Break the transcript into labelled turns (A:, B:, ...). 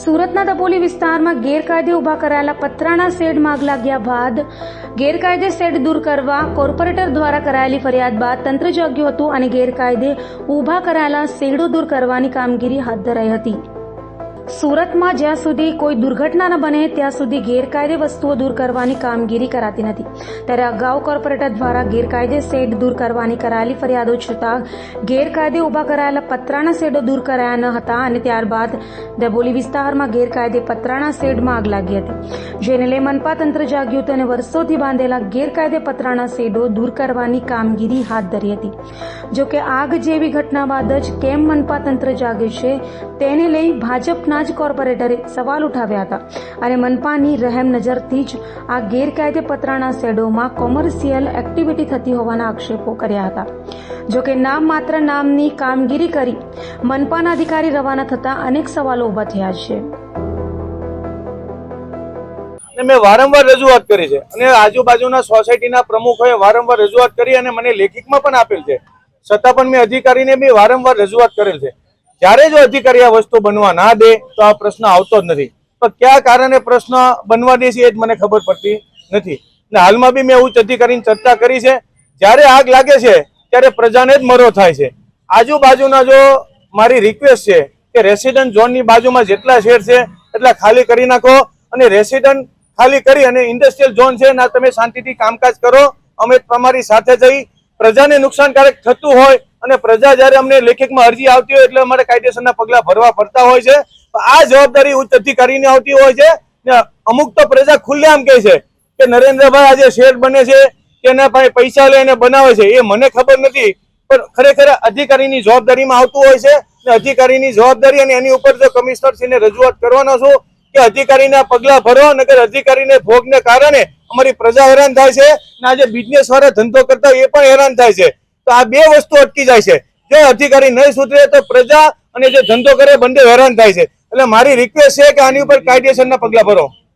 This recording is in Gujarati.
A: સુરતના દપોલી વિસ્તારમાં ગેરકાયદે ઊભા કરાયેલા પતરાના શેડમાં આગ લાગ્યા બાદ ગેરકાયદે શેડ દૂર કરવા કોર્પોરેટર દ્વારા કરાયેલી ફરિયાદ બાદ તંત્ર જાગ્યું હતું અને ગેરકાયદે ઊભા કરાયેલા શેડો દૂર કરવાની કામગીરી હાથ ધરાઈ હતી. સુરતમાં જ્યાં સુધી કોઈ દુર્ઘટના ન બને, ત્યાં સુધી ગેરકાયદે વસ્તુઓ દૂર કરવાની કામગીરી કરાતી નથી. ત્યારે અગાઉ કોર્પોરેટર દ્વારા ગેરકાયદે શેડ દૂર કરવાની કરાયેલી ફરિયાદો છતાં ગેરકાયદે ઊભા કરાયેલા પતરાના શેડો દૂર કરાયા ન હતા અને ત્યારબાદ ડબોલી વિસ્તારમાં ગેરકાયદે પતરાના શેડમાં આગ લાગી હતી. જેને લઈ મનપા તંત્ર જાગ્યું હતું અને વર્ષોથી બાંધેલા ગેરકાયદે પતરાના શેડો દૂર કરવાની કામગીરી હાથ ધરી હતી. જોકે આગ જેવી ઘટના બાદ જ કેમ મનપા તંત્ર જાગ્યું છે, તેને લઈ ભાજપના જ કોર્પોરેટરે સવાલ ઉઠાવ્યા હતા. અને મનપાની રહેમ નજરથી જ આ ગેરકાયદે પતરાના શેડોમાં કોમર્શિયલ એક્ટિવિટી થતી હોવાના આક્ષેપો કર્યા હતા. જોકે નામ માત્ર નામની કામગીરી કરી મનપાના અધિકારી રવાના થતા અનેક સવાલો ઊભા થયા છે.
B: અને મેં વારંવાર રજૂઆત કરી છે. અને આજુબાજુના સોસાયટીના પ્રમુખોએ વારંવાર રજૂઆત કરી અને મને લેખિતમાં પણ આપેલ છે. છતાં પણ મેં અધિકારીને બી વારંવાર રજૂઆત કરેલ છે. જ્યારે જો અધિકારી આ વસ્તુ બનવા ના દે, તો આ પ્રશ્ન આવતો જ નથી. પણ કયા કારણે પ્રશ્ન બનવા દે છે એ જ મને ખબર પડતી નથી. ને હાલમાં બી મેં ઉચ્ચ અધિકારીની ચર્ચા કરી છે. જ્યારે આગ લાગે છે, ત્યારે પ્રજાને જ મરો થાય છે. આજુબાજુના જો મારી રિક્વેસ્ટ છે કે રેસિડન્ટ ઝોનની બાજુમાં જેટલા શેર છે, એટલા ખાલી કરી નાખો. અને રેસિડન્ટ ખાલી કરી અને ઇન્ડસ્ટ્રીયલ ઝોન છે, ના તમે શાંતિથી કામકાજ કરો. અમે તમારી સાથે જઈ, પ્રજાને નુકસાનકારક થતું હોય અને પ્રજા જ્યારે અમને લેખિતમાં અરજી આવતી હોય એટલે અમારે કાયદેસરના પગલા ભરવા પડતા હોય છે. આ જવાબદારી ઉચ્ચ અધિકારીને આવતી હોય છે. ને અમુક તો પ્રજા ખુલ્લેઆમ કહે છે કે નરેન્દ્રભાઈ આજે શેર બને છે એના પાસે પૈસા લઈને બનાવે છે. એ મને ખબર નથી. પણ ખરેખર અધિકારીની જવાબદારીમાં આવતું હોય છે. ને અધિકારીની જવાબદારી અને એની ઉપર જો કમિશનરશ્રીને રજૂઆત કરવાનો છું કે અધિકારીના પગલા ભરો નગર અધિકારીને ભોગને કારણે અમારી પ્રજા હેરાન થાય છે. ને આજે બિઝનેસ વાળા ધંધો કરતા એ પણ હેરાન થાય છે. તો આ બે વસ્તુ અટકી જાય છે. જો અધિકારી નહીં સુધરે તો પ્રજા અને જે ધંધો કરે બંને હેરાન થાય છે. એટલે મારી રિક્વેસ્ટ છે કે આની ઉપર કાયદેસરના પગલા ભરો.